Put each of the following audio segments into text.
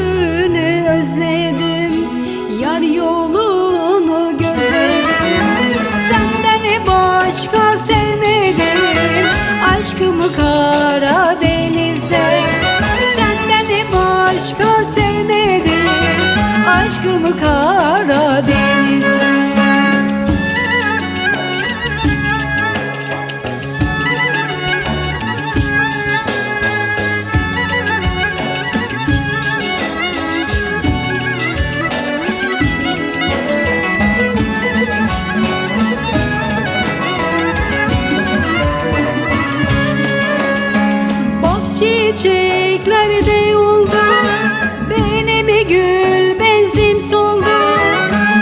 Gülüşünü özledim Yar yolunu gözledim. Senden başka sevmedim Aşkımı Karadeniz'de. Senden başka sevmedim Aşkımı Karadeniz'de çiçeklerde yolda. Benim gül benzin soldu.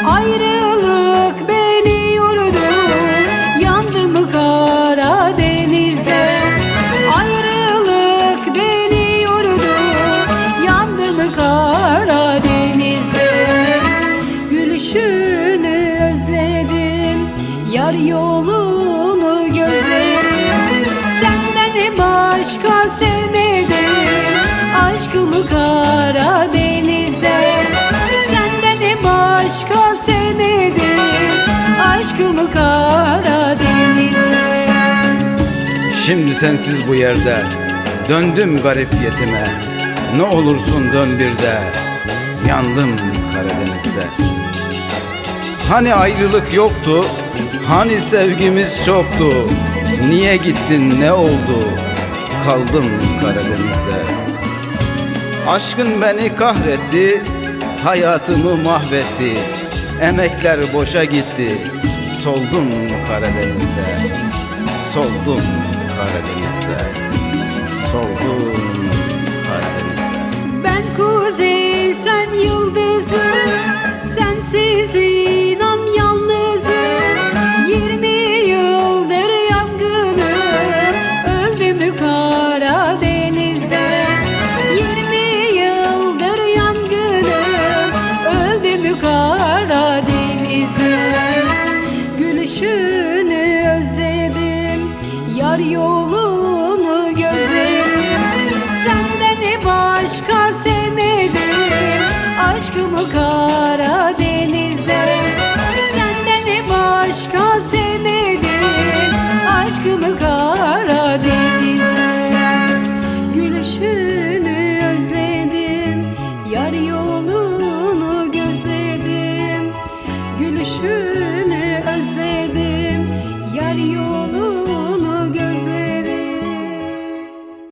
Ayrılık beni yordu. Yandım Karadeniz'de Ayrılık beni yordu. Yandım Karadeniz'de Gülüşünü özledim. Yar yolunu başka sevmedim Aşkımı Karadeniz'de Senden başka sevmedim Aşkımı Karadeniz'de Şimdi sensiz bu yerde Döndüm garip yetime. Ne olursun dön bir de Yandım Karadeniz'de. Hani ayrılık yoktu Hani sevgimiz çoktu. Niye gittin ne oldu Kaldım Karadeniz'de. Aşkın beni kahretti Hayatımı mahvetti. Emekler boşa gitti Soldum Karadeniz'de. Soldum Karadeniz'de. Soldum yolunu gözlerim Senden başka sevmedim Aşkımı Karadeniz'de Senden başka sevmedim Aşkımı Karadeniz'de Gülüşünü özledim. Yar yolunu gözledim. Gülüşünü